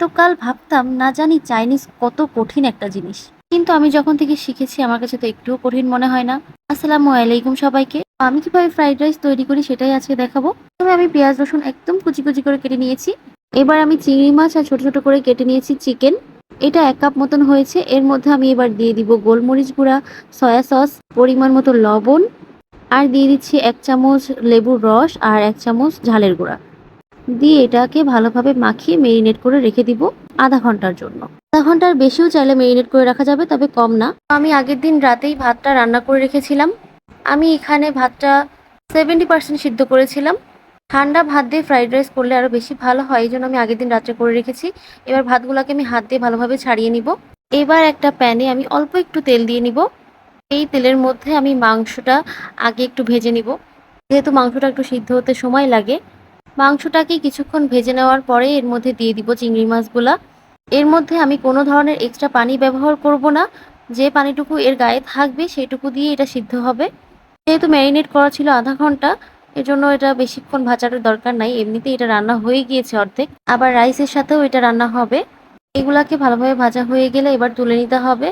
এতকাল ভাবতাম, না জানি চাইনিজ কত কঠিন একটা জিনিস। কিন্তু আমি যখন থেকে শিখেছি, আমার কাছে তো একটুও কঠিন মনে হয় না। আসসালামু আলাইকুম সবাইকে। আমি কীভাবে ফ্রাইড রাইস তৈরি করি সেটাই আজকে দেখাবো। তবে আমি পেঁয়াজ, রসুন একদম কুচি কুচি করে কেটে নিয়েছি। এবার আমি চিংড়ি মাছ আর ছোট ছোট করে কেটে নিয়েছি চিকেন। এটা এক কাপ মতন হয়েছে। এর মধ্যে আমি এবার দিয়ে দিব গোলমরিচ গুঁড়া, সয়া সস, পরিমাণ মতো লবণ। আর দিয়ে দিচ্ছি এক চামচ লেবুর রস আর এক চামচ ঝালের গুঁড়া। দিয়ে এটাকে ভালোভাবে মাখিয়ে মেরিনেট করে রেখে দিব আধা ঘণ্টার জন্য। আধা ঘণ্টার বেশিও চাইলে মেরিনেট করে রাখা যাবে, তবে কম না। আমি আগের দিন রাতেই ভাতটা রান্না করে রেখেছিলাম। আমি এখানে ভাতটা সেভেন্টি পার্সেন্ট সিদ্ধ করেছিলাম। ঠান্ডা ভাত দিয়ে ফ্রাইড রাইস করলে আরও বেশি ভালো হয় এই জন্য আমি আগের দিন রাত্রে করে রেখেছি। এবার ভাতগুলোকে আমি হাত দিয়ে ভালোভাবে ছাড়িয়ে নিব। এবার একটা প্যানে আমি অল্প একটু তেল দিয়ে নিব। এই তেলের মধ্যে আমি মাংসটা আগে একটু ভেজে নিব। যেহেতু মাংসটা একটু সিদ্ধ হতে সময় লাগে মাংসটাকে কিছুক্ষণ ভেজে নেওয়ার পরে এর মধ্যে দিয়ে দিব চিংড়ি মাছগুলা। এর মধ্যে আমি কোনো ধরনের এক্সট্রা পানি ব্যবহার করব না। যে পানিটুকু এর গায়ে থাকবে সেটুকু দিয়ে এটা সিদ্ধ হবে। যেহেতু ম্যারিনেট করা ছিল আধা ঘণ্টা, এজন্য এটা বেশিক্ষণ ভাজার দরকার নাই। এমনিতেই এটা রান্না হয়ে গিয়েছে অর্ধেক। আবার রাইসের সাথেও এটা রান্না হবে। এগুলাকে ভালোভাবে ভাজা হয়ে গেলে এবার তুলে নিতে হবে।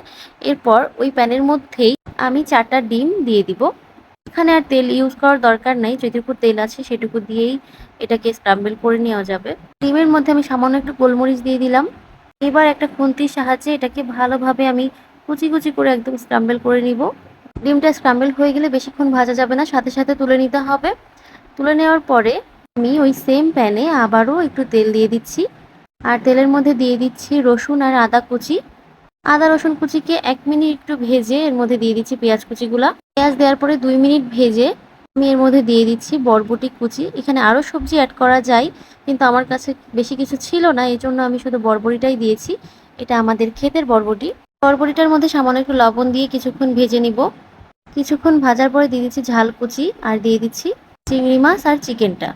এরপর ওই প্যানের মধ্যেই আমি চারটা ডিম দিয়ে দিব। এখানে আর তেল ইউজ করার দরকার নাই। যেটুকু তেল আছে সেটুকু দিয়েই এটাকে স্ক্রাম্বল করে নেওয়া যাবে। ডিমের মধ্যে আমি সামান্য একটু গোলমরিচ দিয়ে দিলাম। এবার একটা খুন্তির সাহায্যে এটাকে ভালোভাবে আমি কুচি কুচি করে একদম স্ক্রাম্বল করে নিব। ডিমটা স্ক্রাম্বল হয়ে গেলে বেশিক্ষণ ভাজা যাবে না, সাথে সাথে তুলে নিতে হবে। তুলে নেওয়ার পরে আমি ওই সেম প্যানে আবারও একটু তেল দিয়ে দিচ্ছি। আর তেলের মধ্যে দিয়ে দিচ্ছি রসুন আর আদা কুচি। আদা, রসুন কুচিকে এক মিনিট একটু ভেজে এর মধ্যে দিয়ে দিচ্ছি পেঁয়াজ কুচিগুলা। পেঁয়াজ দেওয়ার পরে দুই মিনিট ভেজে আমি এর মধ্যে দিয়ে দিচ্ছি বরবটি কুচি। এখানে আরও সবজি অ্যাড করা যায়, কিন্তু আমার কাছে বেশি কিছু ছিল না এই জন্য আমি শুধু বরবটিটাই দিয়েছি। এটা আমাদের ক্ষেতের বরবটি। বরবটিটার মধ্যে সামান্য একটু লবণ দিয়ে কিছুক্ষণ ভেজে নিব। কিছুক্ষণ ভাজার পরে দিয়ে দিচ্ছি ঝাল কুচি আর দিয়ে দিচ্ছি চিংড়ি মাছ আর চিকেনটা।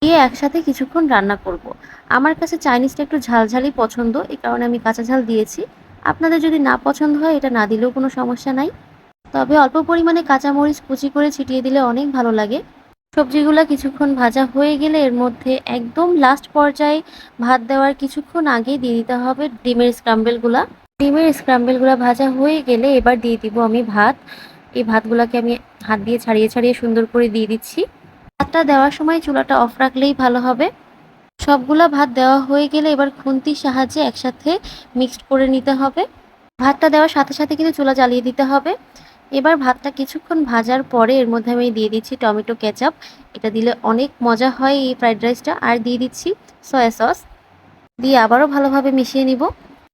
দিয়ে একসাথে কিছুক্ষণ রান্না করব। আমার কাছে চাইনিজটা একটু ঝালঝালই পছন্দ এই কারণে আমি কাঁচা ঝাল দিয়েছি। আপনাদের যদি না পছন্দ হয়, এটা না দিলেও কোনো সমস্যা নাই। তবে অল্প পরিমাণে কাঁচামরিচ কুচি করে ছিটিয়ে দিলে অনেক ভালো লাগে। সবজিগুলো কিছুক্ষণ ভাজা হয়ে গেলে এর মধ্যে একদম লাস্ট পর্যায়ে ভাত দেওয়ার কিছুক্ষণ আগে দিয়ে দিতে হবে ডিমের স্ক্রাম্বেলগুলা ডিমের স্ক্রাম্বেলগুলা ভাজা হয়ে গেলে এবার দিয়ে দিব আমি ভাত। এই ভাতগুলোকে আমি হাত দিয়ে ছাড়িয়ে ছাড়িয়ে সুন্দর করে দিয়ে দিচ্ছি। ভাতটা দেওয়ার সময় চুলাটা অফ রাখলেই ভালো হবে। সবগুলা ভাত দেওয়া হয়ে গেলে এবার খুন্তির সাহায্যে একসাথে মিক্সড করে নিতে হবে। ভাতটা দেওয়ার সাথে সাথে কিন্তু চুলা জ্বালিয়ে দিতে হবে। এবার ভাতটা কিছুক্ষণ ভাজার পরে এর মধ্যে আমি দিয়ে দিচ্ছি টমেটো কেচাপ। এটা দিলে অনেক মজা হয় এই ফ্রাইড রাইসটা আর দিয়ে দিচ্ছি সয়া সস দিয়ে আবারও ভালোভাবে মিশিয়ে নিব।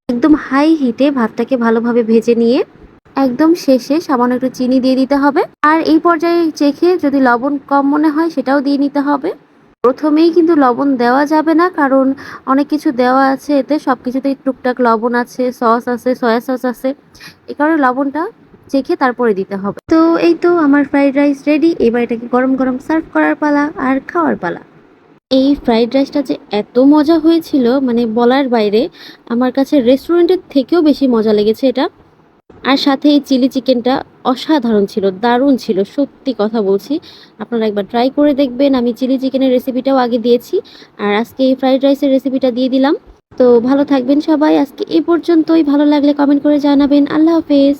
একদম হাই হিটে ভাতটাকে ভালোভাবে ভেজে নিয়ে একদম শেষে সামান্য একটু চিনি দিয়ে দিতে হবে। আর এই পর্যায়ে চেখে যদি লবণ কম মনে হয় সেটাও দিয়ে নিতে হবে। প্রথমেই কিন্তু লবণ দেওয়া যাবে না, কারণ অনেক কিছু দেওয়া আছে এতে সব কিছুতেই টুকটাক লবণ আছে, সস আছে, সয়া সস আছে। এই কারণে লবণটা চেখে তারপরে দিতে হবে। তো এই তো আমার ফ্রাইড রাইস রেডি, এবার এটাকে গরম গরম সার্ভ করার পালা আর খাওয়ার পালা। এই ফ্রাইড রাইসটা যে এত মজা হয়েছিল মানে বলার বাইরে, আমার কাছে রেস্টুরেন্টের থেকেও বেশি মজা লেগেছে এটা। আর সাথে এই চিলি চিকেনটা অসাধারণ ছিল, দারুণ ছিল, সত্যি কথা বলছি। আপনারা একবার ট্রাই করে দেখবেন, আমি চিলি চিকেনের রেসিপিটাও আগে দিয়েছি, আর আজকে এই ফ্রাইড রাইসের রেসিপিটা দিয়ে দিলাম। তো ভালো থাকবেন সবাই, আজকে এ পর্যন্তই, ভালো লাগলে কমেন্ট করে জানাবেন, আল্লাহ হাফেজ।